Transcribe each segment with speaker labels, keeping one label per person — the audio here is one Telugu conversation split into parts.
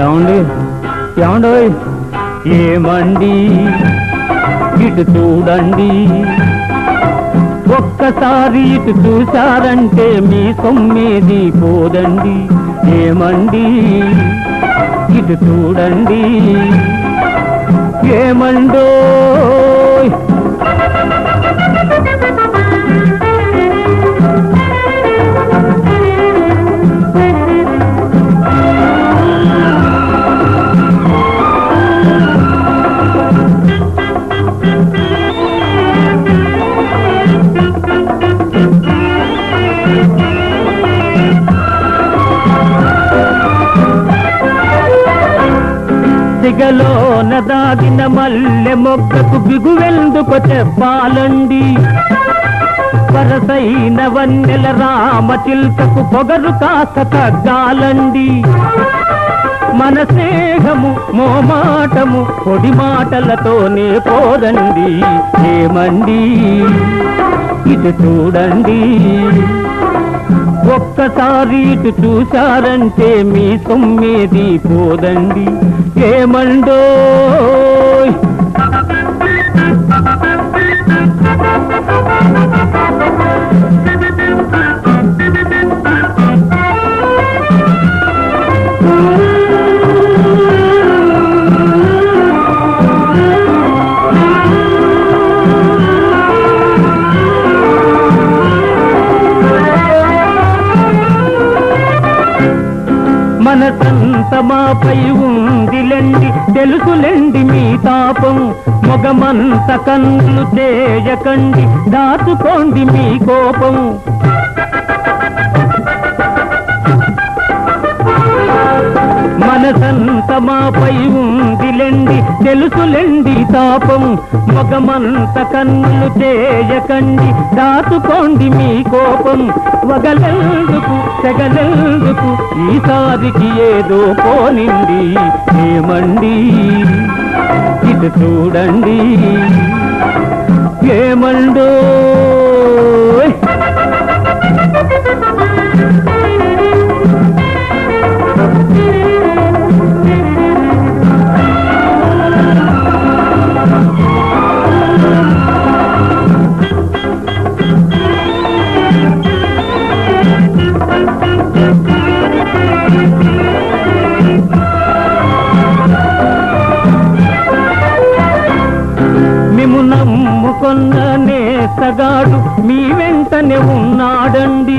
Speaker 1: ఏమండి? ఏమండి ఏమండి? ఇటు చూడండి. ఒక్కసారి ఇటు చూశారంటే మీ సొమ్మేది పోదండి. ఏమండి? ఇటు చూడండి. ఏమండో సిగలోన దాగిన మల్లె మొక్కకు బిగువెందుకు చెప్పాలండి. వరసైన వన్నెల రామ చిల్కకు పొగరు కాస్త తగ్గాలండి. మన స్నేహము మోమాటము పొడి మాటలతోనే పోదండి ఏమండి? ఇది చూడండి. ఒక్కసారి ఇటు చూశారంటే మీ సొమ్మేది పోదండి. ఏమండో మనసంత మాపై ఉందిలెండి తెలుసులెండి మీ తాపం. మొగమంత కన్నులు చేయకండి దాచుకోండి మీ కోపం. మనసంత మాపై ఉందిలెండి తెలుసులెండి తాపం. మగమంత కన్నులు చేయకండి దాచుకోండి మీ కోపం. వగలెందుకు తెగలెందుకు ఈసారికి ఏదో పోనింది ఏమండి? ఇది చూడండి ఏమండో? మిము నమ్ముకొన్న నేస్తగాడు మీ వెంటనే ఉన్నాడండి.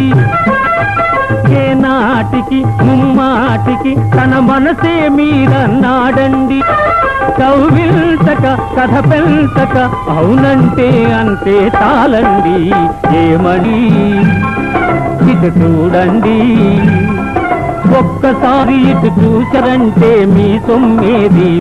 Speaker 1: ఏ నాటికి ముమ్మాటికి తన మనసే మీరన్నాడండి. కౌవిల్తక కథ పెంతక అవునంటే అంతే తాళండి ఏమడి ఇటు చూడండి. ఒక్కసారి ఇటు చూసరంటే మీ సొమ్మేది